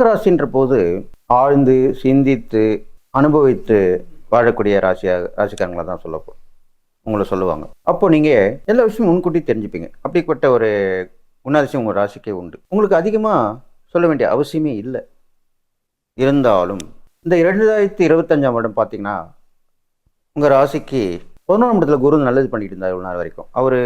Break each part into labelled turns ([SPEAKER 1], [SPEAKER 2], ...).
[SPEAKER 1] கடகராசின்ற போது ஆழ்ந்து சிந்தித்து அனுபவித்து வாழக்கூடிய ராசியாக ராசிக்காரங்களை தான் சொல்லப்போம் உங்களை சொல்லுவாங்க. அப்போ நீங்கள் எல்லா விஷயமும் முன்கூட்டி தெரிஞ்சுப்பீங்க. அப்படிப்பட்ட ஒரு குணாதிசயம் உங்கள் ராசிக்கே உண்டு. உங்களுக்கு அதிகமாக சொல்ல வேண்டிய அவசியமே இல்லை. இருந்தாலும் இந்த இரண்டாயிரத்தி இருபத்தஞ்சாம் வருடம் பார்த்தீங்கன்னா உங்கள் ராசிக்கு பதினோராம் இடத்துல குரு நல்லது பண்ணிட்டு இருந்தார் இவ்வளோ நாள் வரைக்கும். அவர்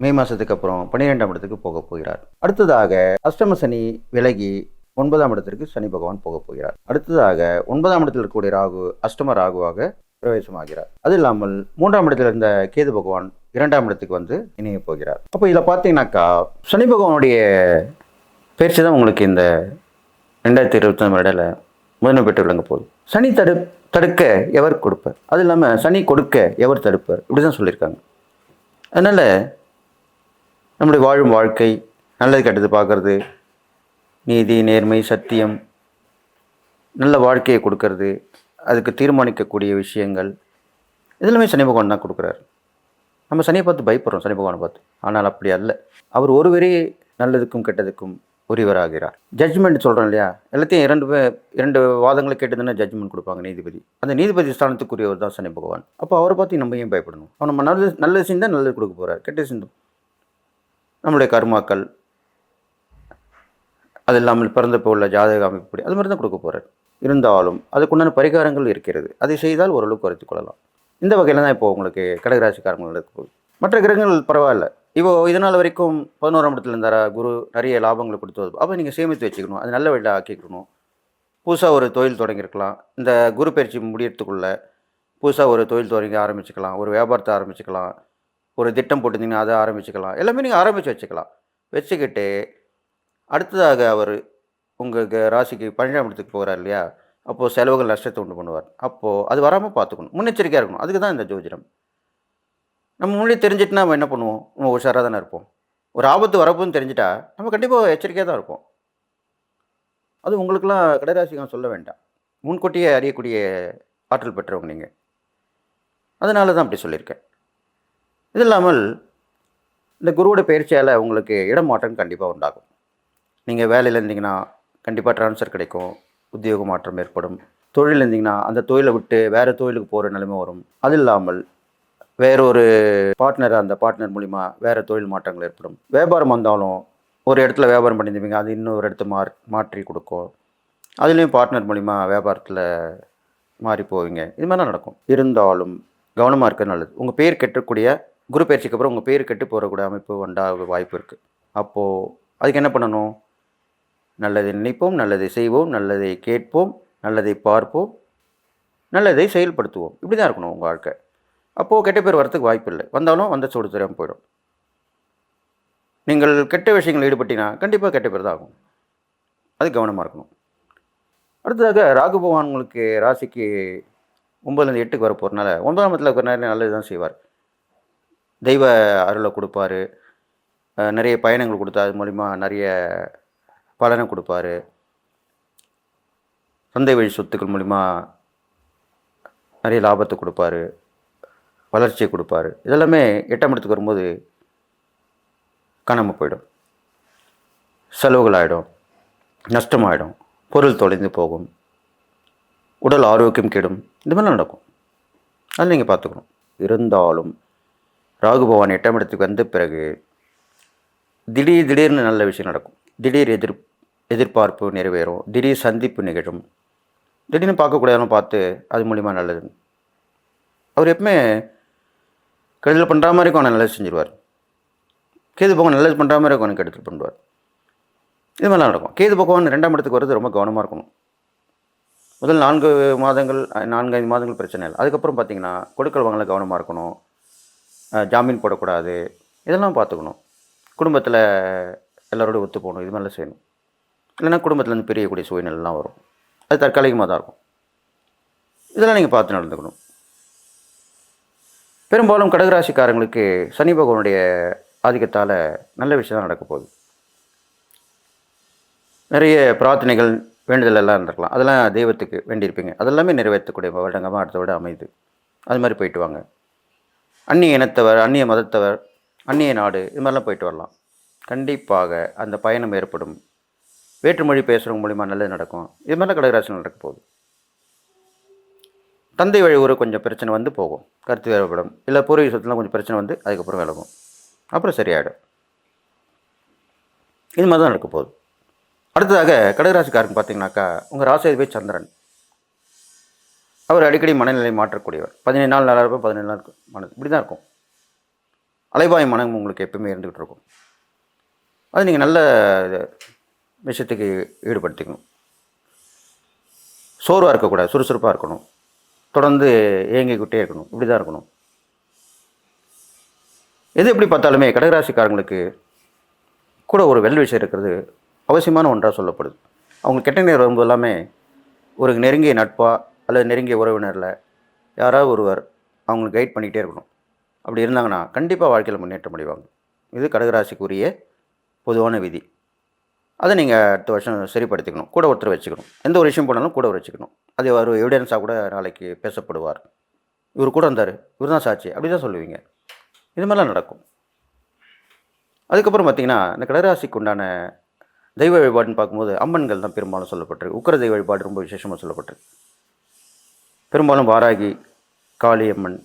[SPEAKER 1] மே மாதத்துக்கு அப்புறம் பன்னிரெண்டாம் இடத்துக்கு போக போகிறார். அடுத்ததாக அஷ்டம சனி விலகி ஒன்பதாம் இடத்திற்கு சனி பகவான் போக போகிறார். அடுத்ததாக ஒன்பதாம் இடத்தில் இருக்கக்கூடிய ராகு அஷ்டம ராகுவாக பிரவேசமாகிறார். அது இல்லாமல் மூன்றாம் இடத்தில் இருந்த கேது பகவான் இரண்டாம் இடத்துக்கு வந்து இணைய போகிறார். அப்போ இதில் பார்த்தீங்கன்னாக்கா சனி பகவானுடைய பயிற்சி தான் உங்களுக்கு இந்த ரெண்டாயிரத்தி இருபத்தி இடையில முதன்மை பெற்று விளங்க போகுது. சனி தடு தடுக்க எவர் கொடுப்பார்? அது இல்லாமல் சனி கொடுக்க எவர் தடுப்பார்? இப்படி தான் சொல்லியிருக்காங்க. அதனால் நம்முடைய வாழும் வாழ்க்கை நல்லது கெட்டது பார்க்கறது நீதி நேர்மை சத்தியம் நல்ல வாழ்க்கையை கொடுக்கறது அதுக்கு தீர்மானிக்கக்கூடிய விஷயங்கள். இதெல்லாமே சனி பகவான் தான் கொடுக்குறாரு. நம்ம சனியை பார்த்து பயப்படுறோம் சனி பகவானை பார்த்து. ஆனால் அப்படி அல்ல. அவர் ஒருவரே நல்லதுக்கும் கெட்டதுக்கும் உரியவராகிறார். ஜட்ஜ்மெண்ட் சொல்கிறோம் இல்லையா? எல்லாத்தையும் இரண்டு இரண்டு வாதங்களை கேட்டதுன்னா ஜட்ஜ்மெண்ட் கொடுப்பாங்க நீதிபதி. அந்த நீதிபதி ஸ்தானத்துக்குரியவர் தான் சனி பகவான். அப்போ அவரை பார்த்து நம்ம ஏன் பயப்படணும்? அவர் நம்ம நல்லது நல்லது செஞ்சால் நல்லது கொடுக்க போகிறார் கெட்ட செஞ்சோம். நம்மளுடைய கர்மாக்கள் அது இல்லாமல் பிறந்தப்போ உள்ள ஜாதக அமைப்புப்படி அது மாதிரி தான் கொடுக்க போகிறார் இருந்தாலும் அதுக்குண்டான பரிகாரங்கள் இருக்கிறது. அதை செய்தால் ஓரளவுக்கு குறைத்து கொள்ளலாம். இந்த வகையில் தான் இப்போ உங்களுக்கு கடகராசிக்காரங்கள் நடக்க மற்ற கிரகங்கள் பரவாயில்ல. இப்போ இதனால் வரைக்கும் பதினோராம் இடத்துல இருந்தாரா? குரு நிறைய லாபங்களை கொடுத்து வருது அப்போ நீங்கள் சேமித்து வச்சுக்கணும். அது நல்ல வழியில் ஆக்கிக்கணும். புதுசாக ஒரு தொழில் தொடங்கியிருக்கலாம். இந்த குரு பயிற்சி முடியறதுக்குள்ள புதுசாக ஒரு தொழில் தொடங்கி ஆரம்பிச்சுக்கலாம். ஒரு வியாபாரத்தை ஆரம்பிச்சுக்கலாம். ஒரு திட்டம் போட்டிருந்தீங்கன்னா அதை ஆரம்பிச்சுக்கலாம். எல்லாமே நீங்கள் ஆரம்பித்து வச்சுக்கலாம். வச்சுக்கிட்டு அடுத்ததாக அவர் உங்களுக்கு ராசிக்கு பன்னெண்டாம் இடத்துக்கு போகிறார் இல்லையா? அப்போது செலவுகள் நஷ்டத்தை உண்டு பண்ணுவார். அப்போது அது வராமல் பார்த்துக்கணும். முன்னெச்சரிக்கையாக இருக்கணும். அதுக்கு தான் இந்த ஜோதிடம். நம்ம முன்னாடி தெரிஞ்சிட்டுனா நம்ம என்ன பண்ணுவோம்? நம்ம உஷாராக தானே இருப்போம். ஒரு ஆபத்து வரப்போன்னு தெரிஞ்சிட்டா நம்ம கண்டிப்பாக எச்சரிக்கையாக தான் இருப்போம். அது உங்களுக்கெல்லாம் கடராசிகம் சொல்ல வேண்டாம். முன்கூட்டியே அறியக்கூடிய ஆற்றல் பெற்றவங்க நீங்கள் அதனால தான் அப்படி சொல்லியிருக்கேன். இது இல்லாமல் இந்த குருவோட பயிற்சியால் உங்களுக்கு இடமாற்றம் கண்டிப்பாக உண்டாகும். நீங்கள் வேலையில் இருந்தீங்கன்னா கண்டிப்பாக ட்ரான்ஸ்ஃபர் கிடைக்கும் உத்தியோக மாற்றம் ஏற்படும். தொழில் இருந்தீங்கன்னா அந்த தொழிலை விட்டு வேறு தொழிலுக்கு போகிற நிலைமை வரும். அது இல்லாமல் வேறொரு பார்ட்னர் அந்த பார்ட்னர் மூலிமா வேறு தொழில் மாற்றங்கள் ஏற்படும். வியாபாரம் வந்தாலும் ஒரு இடத்துல வியாபாரம் பண்ணியிருந்தீங்க அது இன்னொரு இடத்து மா மாற்றி கொடுக்கும். அதுலேயும் பார்ட்னர் மூலிமா வியாபாரத்தில் மாறி போவீங்க. இது மாதிரிலாம் நடக்கும். இருந்தாலும் கவனமாக இருக்க நல்லது. உங்கள் பேர் கெட்டக்கூடிய குரு பயிற்சிக்கு அப்புறம் உங்கள் பேர் கெட்டு போகக்கூடிய அமைப்பு உண்டாக வாய்ப்பு இருக்குது அப்போது அதுக்கு என்ன பண்ணணும்? நல்லதை நினைப்போம் நல்லதை செய்வோம் நல்லதை கேட்போம் நல்லதை பார்ப்போம் நல்லதை செயல்படுத்துவோம். இப்படி தான் இருக்கணும் உங்கள் வாழ்க்கை. அப்போது கெட்ட பேர் வரத்துக்கு வாய்ப்பு இல்லை. வந்தாலும் வந்த சூடு தெரியாமல் போயிடும். நீங்கள் கெட்ட விஷயங்கள் ஈடுபட்டீங்கன்னா கண்டிப்பாக கெட்ட பேர் தான் ஆகும். அது கவனமாக இருக்கணும். அடுத்ததாக ராகு பகவான் உங்களுக்கு ராசிக்கு ஒம்பதுலேருந்து எட்டுக்கு வர போகிறனால ஒன்பதாம் இடத்துல இருக்கிற நேரம் நல்லது தான் செய்வார். தெய்வ அருளை கொடுப்பாரு. நிறைய பயணங்கள் கொடுத்தா அது மூலிமா நிறைய பலனை கொடுப்பாரு. சந்தை வழி சொத்துக்கள் மூலிமா நிறைய லாபத்தை கொடுப்பாரு. வளர்ச்சியை கொடுப்பாரு. இதெல்லாமே எட்டாம் இடத்துக்கு வரும்போது காணாமல் போயிடும். செலவுகள் ஆகிடும் நஷ்டமாயிடும் பொருள் தொலைந்து போகும். உடல் ஆரோக்கியம் கெடும். இந்த மாதிரிலாம் நடக்கும். அதில் நீங்கள் பார்த்துக்கணும். இருந்தாலும் ராகு பகவான் எட்டாம் இடத்துக்கு வந்த பிறகு திடீர் திடீர்னு நல்ல விஷயம் நடக்கும். திடீர் எதிர் எதிர்பார்ப்பு நிறைவேறும். திடீர் சந்திப்பு நிகழும். திடீர்னு பார்க்கக்கூடாதுன்னு பார்த்து அது மூலிமா நல்லது. அவர் எப்பவுமே கெடுதல் பண்ணுற மாதிரி இருக்கும் ஆனால் நல்லது செஞ்சிருவார். கேது பகவான் நல்லது பண்ணுற மாதிரி இருக்கும் கெடுதல் பண்ணுவார். இது மாதிரிலாம் நடக்கும். கேது பகவான் ரெண்டாம் இடத்துக்கு வரது ரொம்ப கவனமாக இருக்கணும். முதல் நான்கு மாதங்கள் நான்கு ஐந்து மாதங்கள் பிரச்சனை இல்லை. அதுக்கப்புறம் பார்த்தீங்கன்னா கொடுக்கல் வாங்கல கவனமாக இருக்கணும். ஜாமீன் போடக்கூடாது. இதெல்லாம் பார்த்துக்கணும். குடும்பத்தில் எல்லாரோடையும் ஒத்து போகணும் இது மாதிரிலாம் செய்யணும். இல்லைன்னா குடும்பத்துலேருந்து பிரியக்கூடிய சூழ்நிலைலாம் வரும். அது தற்காலிகமாக தான் இருக்கும். இதெல்லாம் நீங்கள் பார்த்து நடந்துக்கணும். பெரும்பாலும் கடகராசிக்காரங்களுக்கு சனி பகவானுடைய ஆதிக்கத்தால் நல்ல விஷயம் தான் நடக்க போகுது. நிறைய பிரார்த்தனைகள் வேண்டுதல் எல்லாம் இருந்திருக்கலாம். அதெல்லாம் தெய்வத்துக்கு வேண்டியிருப்பீங்க. அதெல்லாமே நிறைவேற்றக்கூடிய வருடங்கமாக அடுத்த விட அமைது அது மாதிரி போயிட்டு வாங்க. அந்நிய இனத்தவர் அந்நிய மதத்தவர் அந்நிய நாடு இது மாதிரிலாம் போயிட்டு வரலாம். கண்டிப்பாக அந்த பயணம் ஏற்படும். வேற்றுமொழி பேசுகிறவங்க மூலிமா நல்லது நடக்கும். இது மாதிரிலாம் கடகராசி நடக்க போகுது. தந்தை வழி ஒரு கொஞ்சம் பிரச்சனை வந்து போகும். கருத்து வேறுபடும். இல்லை பூர்வீக சொத்துலாம் கொஞ்சம் பிரச்சனை வந்து அதுக்கப்புறம் விலகும். அப்புறம் சரியாயிடும். இது மாதிரி தான் நடக்க போகுது. அடுத்ததாக கடகராசிக்காரங்க பார்த்தீங்கன்னாக்கா உங்கள் ராசியாதிபதி சந்திரன். அவர் அடிக்கடி மனநிலை மாற்றக்கூடியவர். பதினேழு நாள் நல்லா இருக்கும் பதினேழு நாள் இருக்கும் மன இப்படி தான் இருக்கும். அலைபாய் மனம் உங்களுக்கு எப்பவுமே இருந்துக்கிட்டு இருக்கும். அது நீங்கள் நல்ல இது விஷயத்துக்கு ஈடுபடுத்திக்கணும். சோர்வாக இருக்கக்கூடாது சுறுசுறுப்பாக இருக்கணும். தொடர்ந்து இயங்கிக்கிட்டே இருக்கணும் இப்படி தான் இருக்கணும். எது எப்படி பார்த்தாலுமே கடகராசிக்காரங்களுக்கு கூட ஒரு வெல் விஷயம் இருக்கிறது அவசியமான ஒன்றாக சொல்லப்படுது. அவங்க கெட்ட நேரம் வரும்போது எல்லாமே ஒரு நெருங்கிய நட்பாக அல்லது நெருங்கிய உறவினரில் யாராவது ஒருவர் அவங்களுக்கு கைட் பண்ணிக்கிட்டே இருக்கணும். அப்படி இருந்தாங்கன்னா கண்டிப்பாக வாழ்க்கையில் முன்னேற்றம் அடைவாங்க. இது கடகராசிக்குரிய பொதுவான விதி. அதை நீங்கள் அடுத்த வருஷம் சரிப்படுத்திக்கணும். கூட ஒருத்தர் வச்சுக்கணும். எந்த ஒரு விஷயம் போனாலும் கூட ஒரு வச்சுக்கணும். அது ஒரு எவிடன்ஸாக கூட நாளைக்கு பேசப்படுவார். இவர் கூட இருந்தார் இவர் தான் சாட்சி. அப்படி தான் சொல்லுவீங்க. இது மாதிரிலாம் நடக்கும். அதுக்கப்புறம் பார்த்தீங்கன்னா இந்த கடகராசிக்கு உண்டான தெய்வ வழிபாடுன்னு பார்க்கும்போது அம்மன்கள் தான் பெரும்பாலும் சொல்லப்பட்டிருக்கு. உக்கர தெய்வ வழிபாடு ரொம்ப விசேஷமாக சொல்லப்பட்டிருக்கு. பெரும்பாலும் வாராகி காளியம்மன்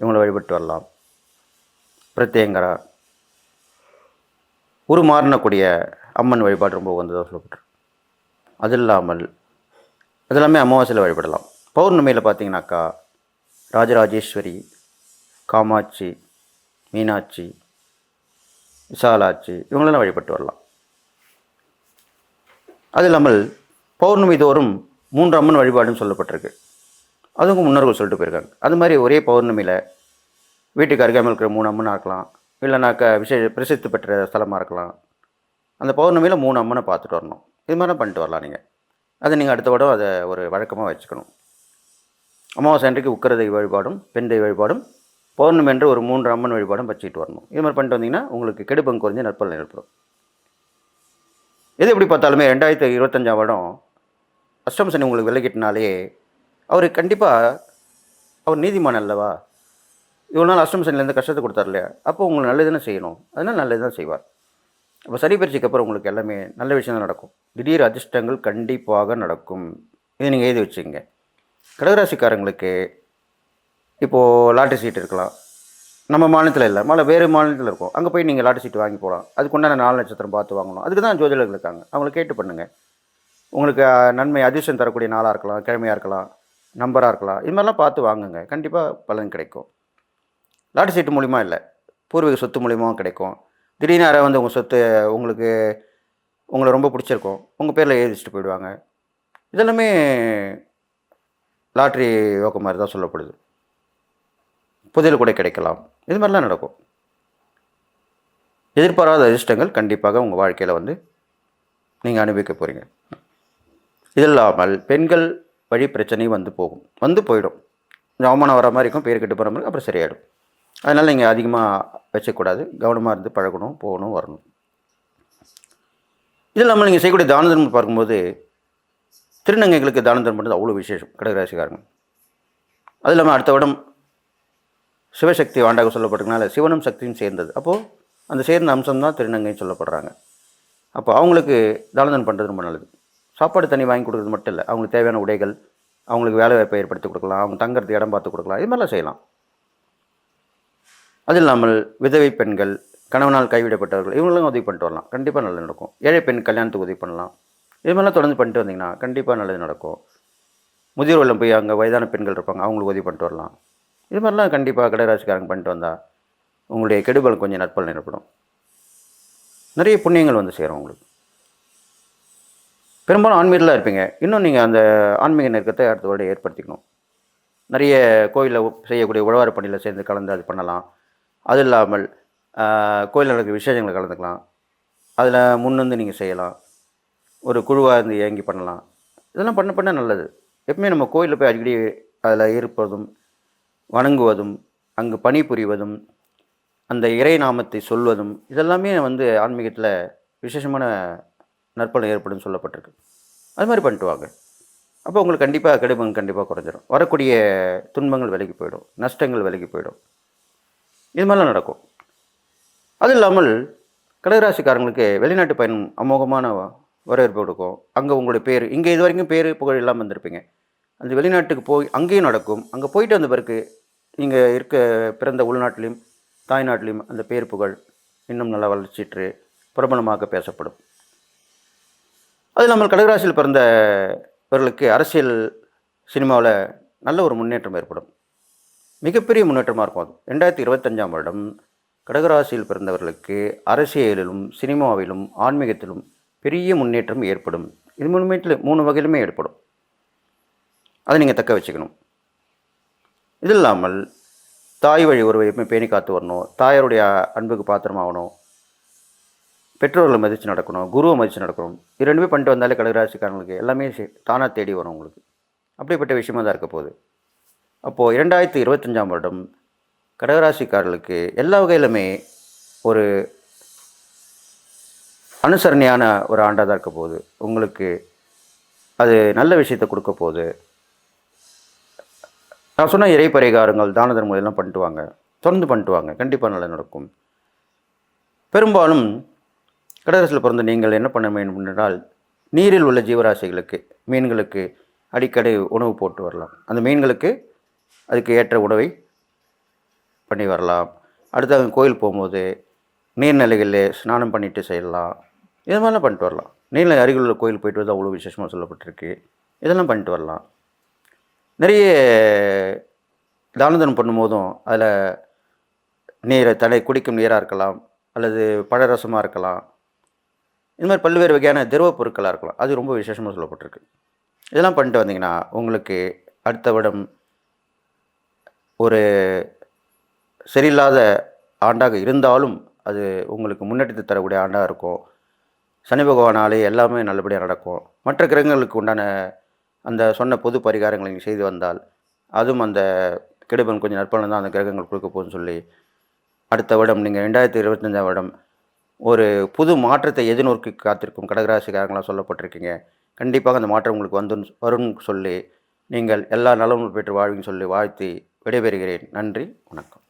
[SPEAKER 1] இவங்களை வழிபட்டு வரலாம். பிரத்யங்கரா. உருமாறினக்கூடிய அம்மன் வழிபாடு ரொம்ப உகந்ததாக சொல்லப்பட்டு அது இல்லாமல் அது எல்லாமே அமாவாசையில் வழிபடலாம். பௌர்ணமியில் பார்த்தீங்கன்னாக்கா ராஜராஜேஸ்வரி காமாட்சி மீனாட்சி விசாலாட்சி இவங்களெல்லாம் வழிபட்டு வரலாம். அது இல்லாமல் பௌர்ணமி தோறும் மூன்று அம்மன் வழிபாடுன்னு சொல்லப்பட்டிருக்கு. அதுவும் முன்னோர்கள் சொல்லிட்டு போயிருக்காங்க. அது மாதிரி ஒரே பௌர்ணமியில் வீட்டுக்கு அருகாமல் இருக்கிற மூணு அம்மனாக இருக்கலாம். இல்லைனாக்கா விசேஷ பிரசித்தி பெற்ற ஸ்தலமாக இருக்கலாம். அந்த பௌர்ணமியில் மூணு அம்மனை பார்த்துட்டு வரணும். இது மாதிரி பண்ணிட்டு வரலாம் நீங்கள் அதை நீங்கள் அடுத்த விடம் அதை ஒரு வழக்கமாக வச்சுக்கணும். அமாவாசை அன்றைக்கு உக்கர தெய்வ வழிபாடும் பெண் தெய்வ வழிபாடும் பௌர்ணமி என்று ஒரு மூன்று அம்மன் வழிபாடும் வச்சுக்கிட்டு வரணும். இது மாதிரி பண்ணிட்டு வந்தீங்கன்னா உங்களுக்கு கெடுபங்கு குறைஞ்சி நற்பலன் ஏற்படும். எது எப்படி பார்த்தாலுமே ரெண்டாயிரத்தி இருபத்தஞ்சாம் வருடம் அஷ்டம் சனி உங்களுக்கு விலகிட்டினாலே அவர் கண்டிப்பாக அவர் நீதிமான் அல்லவா? இவ்வளோ நாள் அஷ்டம் சனிலேருந்து கஷ்டத்தை கொடுத்தார் இல்லையா? அப்போ உங்களுக்கு நல்லது தானே செய்யணும். அதனால் நல்லது தான் செய்வார். அப்போ சனி பயிற்சிக்கு அப்புறம் உங்களுக்கு எல்லாமே நல்ல விஷயம் தான் நடக்கும். திடீர் அதிர்ஷ்டங்கள் கண்டிப்பாக நடக்கும். இதை நீங்கள் எழுதி வச்சுங்க கடகராசிக்காரங்களுக்கு இப்போது லாட்டரி சீட் இருக்கலாம். நம்ம மாநிலத்தில் இல்லை. மழை வேறு மாநிலத்தில் இருக்கும். அங்கே போய் நீங்கள் லாட்டரி சீட் வாங்கி போகலாம் அதுக்குண்டான நாலு நட்சத்திரம் பார்த்து வாங்கணும். அதுக்கு தான் ஜோதிடர்கள் இருக்காங்க. அவங்கள கேட்டு பண்ணுங்கள் உங்களுக்கு நன்மை அதிர்ஷ்டம் தரக்கூடிய நாளாக இருக்கலாம். கிழமையாக இருக்கலாம். நம்பராக இருக்கலாம். இது மாதிரிலாம் பார்த்து வாங்குங்க. கண்டிப்பாக பலன் கிடைக்கும். லாட்டரி சீட்டு மூலிமா இல்லை. பூர்வீக சொத்து மூலியமாகவும் கிடைக்கும். திடீர்னு யாராவது வந்து உங்கள் சொத்து உங்களுக்கு உங்களை ரொம்ப பிடிச்சிருக்கும் உங்கள் பேரில் எழுதி போயிடுவாங்க. இதெல்லாமே லாட்ரி யோகம் மாதிரி தான் சொல்லப்படுது. புதையல் கூட கிடைக்கலாம். இது மாதிரிலாம் நடக்கும். எதிர்பாராத அதிர்ஷ்டங்கள் கண்டிப்பாக உங்கள் வாழ்க்கையில் வந்து நீங்கள் அனுபவிக்க போகிறீங்க இது இல்லாமல் பெண்கள் வழி பிரச்சனையும் வந்து போகும். வந்து போயிடும். கொஞ்சம் அவமானம் வர மாதிரி இருக்கும் பேர் கெட்டு போகிற மாதிரி அப்புறம் சரியாயிடும். அதனால் நீங்கள் அதிகமாக வச்சக்கூடாது. கவனமாக இருந்து பழகணும் போகணும் வரணும். இது இல்லாமல் நீங்கள் செய்யக்கூடிய தான தர்மம் பார்க்கும்போது திருநங்கைகளுக்கு தான தர்மம் பண்ணுறது அவ்வளோ விசேஷம் கடகராசிக்காரங்க. அது இல்லாமல் அடுத்த விடம் சிவசக்தி ஆண்டாக சொல்லப்பட்டிருக்கனால சிவனும் சக்தியும் சேர்ந்தது. அப்போது அந்த சேர்ந்த அம்சம் தான் திருநங்கைன்னு சொல்லப்படுறாங்க. அப்போ அவங்களுக்கு தானதன் பண்ணுறது ரொம்ப நல்லது. சாப்பாடு தண்ணி வாங்கி கொடுக்குறது மட்டும் இல்லை அவங்களுக்கு தேவையான உடைகள் அவங்களுக்கு வேலை வாய்ப்பை ஏற்படுத்தி கொடுக்கலாம் அவங்க தங்குறது இடம் பார்த்து கொடுக்கலாம் இது மாதிரிலாம் செய்யலாம். அது இல்லாமல் விதவை பெண்கள் கணவனால் கைவிடப்பட்டவர்கள் இவங்களும் உதவி பண்ணிட்டு வரலாம். கண்டிப்பாக நல்லது நடக்கும். ஏழை பெண் கல்யாணத்துக்கு உதவி பண்ணலாம். இது மாதிரிலாம் தொடர்ந்து பண்ணிட்டு வந்தீங்கன்னா கண்டிப்பாக நல்லது நடக்கும். முதியோர் இல்லம் போய் அங்கே வயதான பெண்கள் இருப்பாங்க அவங்களுக்கு உதவி பண்ணிட்டு வரலாம். இது மாதிரிலாம் கண்டிப்பாக கடகராசிக்காரங்க பண்ணிட்டு வந்தால் உங்களுடைய கெடுபல் கொஞ்சம் நற்பலன் ஏற்படும். நிறைய புண்ணியங்கள் வந்து சேரும் உங்களுக்கு. பெரும்பாலும் ஆன்மீகத்தில் இருப்பீங்க. இன்னும் நீங்கள் அந்த ஆன்மீக நெருக்கத்தை அடுத்த வருடம் ஏற்படுத்திக்கணும். நிறைய கோயிலில் செய்யக்கூடிய உழவார பணியில் சேர்ந்து கலந்து அது பண்ணலாம். அது இல்லாமல் கோயிலில் நடக்கிற விசேஷங்களை கலந்துக்கலாம். அதில் முன்வந்து நீங்கள் செய்யலாம். ஒரு குழுவாக இருந்து இயங்கி பண்ணலாம். இதெல்லாம் பண்ண பண்ண நல்லது. எப்பவுமே நம்ம கோயிலில் போய் அடிக்கடி அதில் இருப்பதும் வணங்குவதும் அங்கு பணிபுரிவதும் அந்த இறை நாமத்தை சொல்வதும் இதெல்லாமே வந்து ஆன்மீகத்தில் விசேஷமான நற்பலன் ஏற்படும் சொல்லப்பட்டிருக்கு. அது மாதிரி பண்ணிட்டு வாங்க. அப்போ உங்களுக்கு கண்டிப்பாக கெடுபங்க கண்டிப்பாக குறைஞ்சிடும் வரக்கூடிய துன்பங்கள் விலகி போயிடும். நஷ்டங்கள் விலகி போயிடும். இது மாதிரிலாம் நடக்கும். அது இல்லாமல் கடகராசிக்காரங்களுக்கு வெளிநாட்டு பயணம் அமோகமான வரவேற்பு கொடுக்கும். அங்கே உங்களுடைய பேர் இங்கே இது வரைக்கும் பேர் புகழ் இல்லாமல் வந்திருப்பீங்க அந்த வெளிநாட்டுக்கு போய் அங்கேயும் நடக்கும். அங்கே போயிட்டு வந்த பிறகு நீங்கள் இருக்க பிறந்த உள்நாட்டிலையும் தாய்நாட்டிலையும் அந்த பேர் புகழ் இன்னும் நல்லா வளர்ச்சிட்டு பிரபலமாக பேசப்படும். அது இல்லாமல் கடகராசியில் பிறந்தவர்களுக்கு அரசியல் சினிமாவில் நல்ல ஒரு முன்னேற்றம் ஏற்படும். மிகப்பெரிய முன்னேற்றமாக இருக்கும் அது. ரெண்டாயிரத்தி இருபத்தஞ்சாம் வருடம் கடகராசியில் பிறந்தவர்களுக்கு அரசியலிலும் சினிமாவிலும் ஆன்மீகத்திலும் பெரிய முன்னேற்றம் ஏற்படும். இது மூணுமேட்டில் மூணு வகையிலுமே ஏற்படும். அதை நீங்கள் தக்க வச்சுக்கணும். இது இல்லாமல் தாய் வழி உறவை எப்பவுமே பேணி காத்து வரணும். தாயாருடைய அன்புக்கு பாத்திரமாகணும் பெற்றோர்களை மதித்து நடக்கணும். குருவை மதித்து நடக்கணும். இது ரெண்டுமே பண்ணிட்டு வந்தாலே கடகராசிக்காரங்களுக்கு எல்லாமே தானாக தேடி வரும் உங்களுக்கு. அப்படிப்பட்ட விஷயமாக தான் இருக்க போகுது. அப்போது இரண்டாயிரத்தி இருபத்தஞ்சாம் வருடம் கடகராசிக்காரர்களுக்கு எல்லா வகையிலுமே ஒரு அனுசரணையான ஒரு ஆண்டாக தான் இருக்க போகுது. உங்களுக்கு அது நல்ல விஷயத்தை கொடுக்க போகுது. நான் சொன்ன இறை பரிகாரங்கள் தான தர்மங்கள் எல்லாம் பண்ணிட்டு வாங்க. தொடர்ந்து பண்ணிட்டு வாங்க. கண்டிப்பாக நல்லா நடக்கும். பெரும்பாலும் கடகரசில் பிறந்த நீங்கள் என்ன பண்ண வேண்டும் என்றால் நீரில் உள்ள ஜீவராசிகளுக்கு மீன்களுக்கு அடிக்கடி உணவு போட்டு வரலாம். அந்த மீன்களுக்கு அதுக்கு ஏற்ற உணவை பண்ணி வரலாம். அடுத்து அவங்க கோயில் போகும்போது நீர்நிலைகளில் ஸ்நானம் பண்ணிட்டு செய்யலாம். இது மாதிரிலாம் பண்ணிட்டு வரலாம். நீர்நிலை அருகில் உள்ள கோயில் போயிட்டு வந்து அவ்வளோ விசேஷமாக சொல்லப்பட்டிருக்கு. இதெல்லாம் பண்ணிட்டு வரலாம். நிறைய தான தர்மம் பண்ணும்போதும் அதில் நீரை தடை குடிக்கும் நீராக இருக்கலாம் அல்லது பழரசமாக இருக்கலாம். இது மாதிரி பல்வேறு வகையான திரவ பொருட்களாக இருக்கலாம். அது ரொம்ப விசேஷமாக சொல்லப்பட்டிருக்கு. இதெல்லாம் பண்ணிட்டு வந்தீங்கன்னா உங்களுக்கு அடுத்த வருடம் ஒரு சரியில்லாத ஆண்டாக இருந்தாலும் அது உங்களுக்கு முன்னேற்றத்தை தரக்கூடிய ஆண்டாக இருக்கும். சனி பகவானாலே எல்லாமே நல்லபடியாக நடக்கும். மற்ற கிரகங்களுக்கு உண்டான அந்த சொன்ன பொது பரிகாரங்களை நீங்கள் செய்து வந்தால் அதுவும் அந்த கெடுபன் கொஞ்சம் நற்பலன் தான் அந்த கிரகங்கள் கொடுக்க போகுதுன்னு சொல்லி அடுத்த வருடம் நீங்கள் ரெண்டாயிரத்தி இருபத்தஞ்சாம் வருடம் ஒரு புது மாற்றத்தை எதிர்நோக்கி காத்திருக்கும்? கடகராசிக்காரங்களாக சொல்லப்பட்டிருக்கீங்க. கண்டிப்பாக அந்த மாற்றம் உங்களுக்கு வந்து வரும்னு சொல்லி நீங்கள் எல்லா நலமும் பெற்று வாழ்வின்னு சொல்லி வாழ்த்தி விடைபெறுகிறேன். நன்றி வணக்கம்.